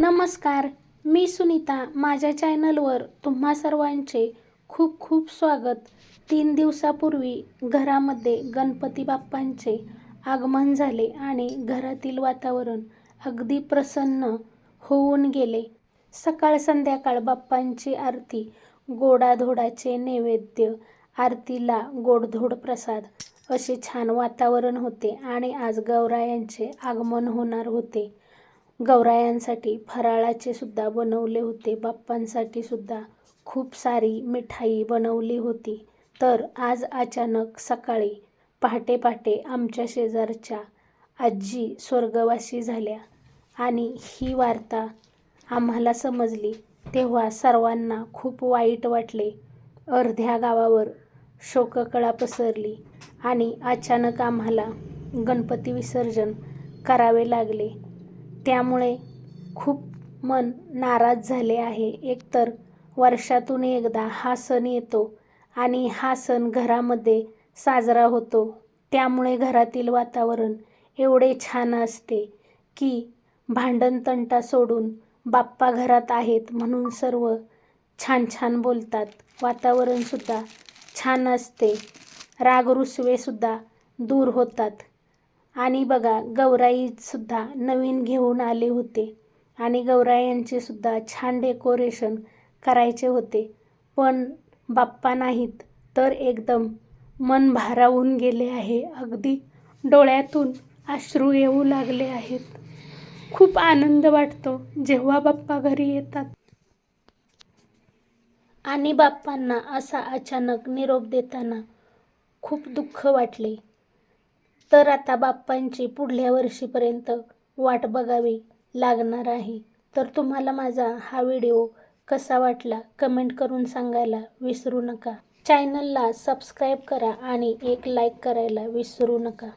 नमस्कार मी सुनीता. माझ्या चॅनलवर तुम्हा सर्वांचे खूप खूप स्वागत. तीन दिवसापूर्वी घरामध्ये गणपती बाप्पांचे आगमन झाले आणि घरातील वातावरण अगदी प्रसन्न होऊन गेले. सकाळ संध्याकाळ बाप्पांची आरती गोडाधोडाचे नैवेद्य आरतीला गोडधोड प्रसाद असे छान वातावरण होते आणि आज गौरायांचे आगमन होणार होते. गौरायांसाठी फराळाचे सुद्धा बनवले होते. बाप्पांसाठी सुद्धा खूप सारी मिठाई बनवली होती. तर आज अचानक सकाळी पहाटे पहाटे आमच्या शेजारच्या आजी स्वर्गवासी झाल्या आणि ही वार्ता आम्हाला समजली. तेव्हा सर्वांना खूप वाईट वाटले. अर्ध्या गावावर शोककळा पसरली आणि अचानक आम्हाला गणपती विसर्जन करावे लागले. त्यामुळे खूप मन नाराज झाले आहे. एकतर वर्षातून एकदा हा सण येतो आणि हा सण घरामध्ये साजरा होतो. त्यामुळे घरातील वातावरण एवढे छान असते की भांडणतंटा सोडून बाप्पा घरात आहेत म्हणून सर्व छान छान बोलतात. वातावरणसुद्धा छान असते. रागरुसवेसुद्धा दूर होतात. आणि बघा गौराईसुद्धा नवीन घेऊन आले होते. आणि गौरायांचे सुद्धा छान डेकोरेशन करायचे होते. पण बाप्पा नाहीत तर एकदम मन भारावून गेले आहे. अगदी डोळ्यातून अश्रू येऊ लागले आहेत. खूप आनंद वाटतो जेव्हा बाप्पा घरी येतात. आणि बाप्पांना असा अचानक निरोप देताना खूप दुःख वाटले. तर आता बाप्पांची पुढल्या वर्षीपर्यंत वाट बघावी लागणार आहे. तर तुम्हाला माझा हा व्हिडिओ कसा वाटला कमेंट करून सांगायला विसरू नका. चॅनलला सबस्क्राईब करा आणि एक लाईक करायला विसरू नका.